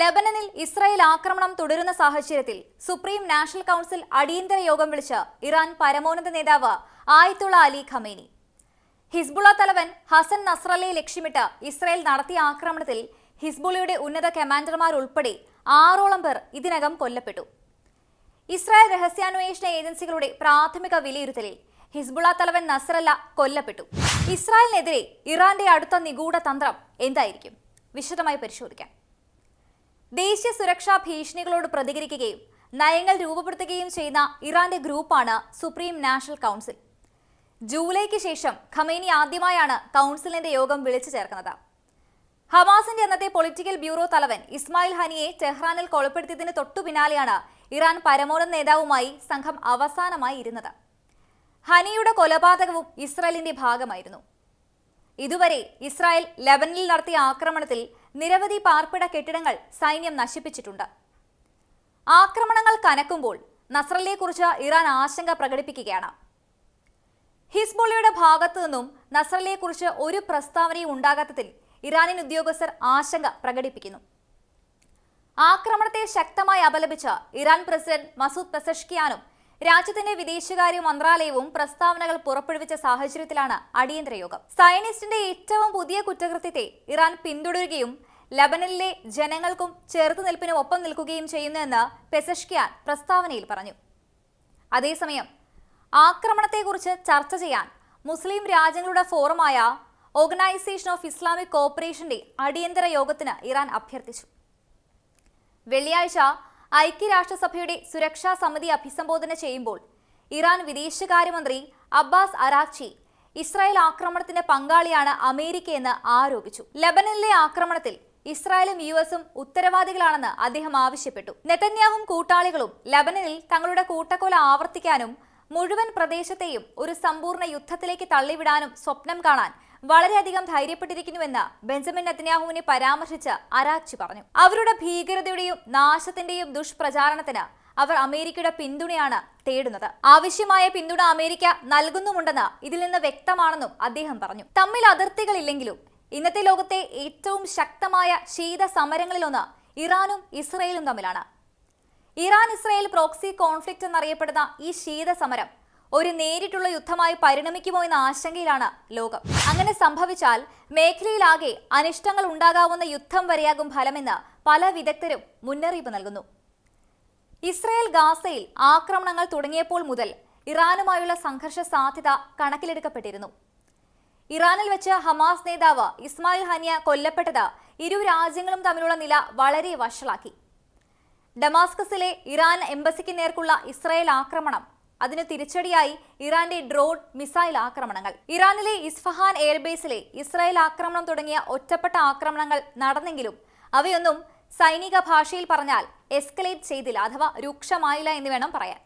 ലെബനനിൽ Israel ആക്രമണം തുടരുന്ന സാഹചര്യത്തിൽ സുപ്രീം നാഷണൽ കൗൺസിൽ അടിയന്തര യോഗം വിളിച്ച് ഇറാൻ പരമോന്നത നേതാവ് ആയത്തുള്ള അലി ഖമേനി. ഹിസ്ബുള തലവൻ ഹസൻ നസ്രല്ലയെ ലക്ഷ്യമിട്ട് ഇസ്രായേൽ നടത്തിയ ആക്രമണത്തിൽ ഹിസ്ബുളയുടെ ഉന്നത കമാൻഡർമാർ ഉൾപ്പെടെ ആറോളം പേർ ഇതിനകം കൊല്ലപ്പെട്ടു. ഇസ്രായേൽ രഹസ്യാന്വേഷണ ഏജൻസികളുടെ പ്രാഥമിക വിലയിരുത്തലിൽ ഹിസ്ബുള തലവൻ നസ്രല്ല കൊല്ലപ്പെട്ടു. ഇസ്രായേലിനെതിരെ ഇറാന്റെ അടുത്ത നിഗൂഢ തന്ത്രം എന്തായിരിക്കും? വിശദമായി പരിശോധിക്കാം. ദേശീയ സുരക്ഷാ ഭീഷണികളോട് പ്രതികരിക്കുകയും നയങ്ങൾ രൂപപ്പെടുത്തുകയും ചെയ്യുന്ന ഇറാന്റെ ഗ്രൂപ്പാണ് സുപ്രീം നാഷണൽ കൗൺസിൽ. ജൂലൈക്ക് ശേഷം ഖമേനി ആദ്യമായാണ് കൗൺസിലിന്റെ യോഗം വിളിച്ചു ചേർക്കുന്നത്. ഹമാസിന്റെ അന്നത്തെ പൊളിറ്റിക്കൽ ബ്യൂറോ തലവൻ ഇസ്മായിൽ ഹനിയെ ടെഹ്റാനിൽ കൊലപ്പെടുത്തിയതിന് തൊട്ടു പിന്നാലെയാണ് ഇറാൻ പരമോന്നത നേതാവുമായി സംഘം അവസാനമായി ഇരുന്നത്. ഹനിയുടെ കൊലപാതകവും ഇസ്രായേലിന്റെ ഭാഗമായിരുന്നു. ഇതുവരെ ഇസ്രായേൽ ലെബനിൽ നടത്തിയ ആക്രമണത്തിൽ നിരവധി പാർപ്പിട കെട്ടിടങ്ങൾ സൈന്യം നശിപ്പിച്ചിട്ടുണ്ട്. ആക്രമണങ്ങൾ കനക്കുമ്പോൾ നസ്രലിയെക്കുറിച്ച് ഇറാൻ ആശങ്ക പ്രകടിപ്പിക്കുകയാണ്. ഹിസ്ബോളിയുടെ ഭാഗത്തു നിന്നും നസ്രലിയെക്കുറിച്ച് ഒരു പ്രസ്താവനയും ഉണ്ടാകാത്തതിൽ ഇറാനിയൻ ഉദ്യോഗസ്ഥർ ആശങ്ക പ്രകടിപ്പിക്കുന്നു. ആക്രമണത്തെ ശക്തമായി അപലപിച്ച ഇറാൻ പ്രസിഡന്റ് മസൂദ് പെസഷ്കിയാനും രാജ്യത്തിന്റെ വിദേശകാര്യ മന്ത്രാലയവും പ്രസ്താവനകൾ പുറപ്പെടുവിച്ച സാഹചര്യത്തിലാണ് അടിയന്തര യോഗം. സയനിസ്റ്റിന്റെ ഏറ്റവും പുതിയ കുറ്റകൃത്യത്തെ ഇറാൻ പിന്തുടരുകയും ലബനിലെ ജനങ്ങൾക്കും ചെറുത്തുനിൽപ്പിനും ഒപ്പം നിൽക്കുകയും ചെയ്യുന്നുവെന്ന് പെസഷ്കിയാൻ പ്രസ്താവനയിൽ പറഞ്ഞു. അതേസമയം ആക്രമണത്തെക്കുറിച്ച് ചർച്ച ചെയ്യാൻ മുസ്ലിം രാജ്യങ്ങളുടെ ഫോറമായ ഓർഗനൈസേഷൻ ഓഫ് ഇസ്ലാമിക് കോപ്പറേഷന്റെ അടിയന്തര യോഗത്തിന് ഇറാൻ അഭ്യർത്ഥിച്ചു. വെള്ളിയാഴ്ച ഐക്യരാഷ്ട്രസഭയുടെ സുരക്ഷാ സമിതി അഭിസംബോധന ചെയ്യുമ്പോൾ ഇറാൻ വിദേശകാര്യമന്ത്രി അബ്ബാസ് അറാഖ്ചി ഇസ്രായേൽ ആക്രമണത്തിന്റെ പങ്കാളിയാണ് അമേരിക്കയെന്ന് ആരോപിച്ചു. ലബനനിലെ ആക്രമണത്തിൽ ഇസ്രായേലും യു എസും ഉത്തരവാദികളാണെന്ന് അദ്ദേഹം ആവശ്യപ്പെട്ടു. നെതന്യാഹും കൂട്ടാളികളും ലബനനിൽ തങ്ങളുടെ കൂട്ടക്കൊല ആവർത്തിക്കാനും മുഴുവൻ പ്രദേശത്തെയും ഒരു സമ്പൂർണ യുദ്ധത്തിലേക്ക് തള്ളിവിടാനും സ്വപ്നം കാണാൻ വളരെയധികം ധൈര്യപ്പെട്ടിരിക്കുന്നുവെന്ന് ബെഞ്ചമിൻ നെതന്യാഹുവിനെ പരാമർശിച്ച് അരാക്ചി പറഞ്ഞു. അവരുടെ ഭീകരതയുടെയും നാശത്തിന്റെയും ദുഷ്പ്രചാരണത്തിന് അവർ അമേരിക്കയുടെ പിന്തുണയാണ് തേടുന്നത്. ആവശ്യമായ പിന്തുണ അമേരിക്ക നൽകുന്നുമുണ്ടെന്ന് ഇതിൽ നിന്ന് വ്യക്തമാണെന്നും അദ്ദേഹം പറഞ്ഞു. തമ്മിൽ അതിർത്തികളില്ലെങ്കിലും ഇന്നത്തെ ലോകത്തെ ഏറ്റവും ശക്തമായ ശീത സമരങ്ങളിലൊന്ന് ഇറാനും ഇസ്രയേലും തമ്മിലാണ്. ഇറാൻ ഇസ്രയേൽ പ്രോക്സി കോൺഫ്ലിക്റ്റ് എന്നറിയപ്പെടുന്ന ഈ ശീത സമരം ഒരു നേരിട്ടുള്ള യുദ്ധമായി പരിണമിക്കുമോ എന്ന ആശങ്കയിലാണ് ലോകം. അങ്ങനെ സംഭവിച്ചാൽ മേഖലയിലാകെ അനിഷ്ടങ്ങൾ ഉണ്ടാകാവുന്ന യുദ്ധം വരെയാകും ഫലമെന്ന് പല വിദഗ്ധരും മുന്നറിയിപ്പ് നൽകുന്നു. ഇസ്രായേൽ ഗാസയിൽ ആക്രമണങ്ങൾ തുടങ്ങിയപ്പോൾ മുതൽ ഇറാനുമായുള്ള സംഘർഷ സാധ്യത കണക്കിലെടുക്കപ്പെട്ടിരുന്നു. ഇറാനിൽ വെച്ച് ഹമാസ് നേതാവ് ഇസ്മായിൽ ഹനിയ കൊല്ലപ്പെട്ടത് ഇരു രാജ്യങ്ങളും തമ്മിലുള്ള നില വളരെ വഷളാക്കി. ഡമാസ്കസിലെ ഇറാൻ എംബസിക്ക് നേർക്കുള്ള ഇസ്രായേൽ ആക്രമണം അതിന് തിരിച്ചടിയായി ഇറാന്റെ ഡ്രോൺ മിസൈൽ ആക്രമണങ്ങൾ. ഇറാനിലെ ഇസ്ഫഹാൻ എയർബേസിലെ ഇസ്രായേൽ ആക്രമണം തുടങ്ങിയ ഒറ്റപ്പെട്ട ആക്രമണങ്ങൾ നടന്നെങ്കിലും അവയൊന്നും സൈനിക ഭാഷയിൽ പറഞ്ഞാൽ എസ്കലേറ്റ് ചെയ്തില്ല അഥവാ രൂക്ഷമായില്ല എന്ന് വേണം പറയാൻ.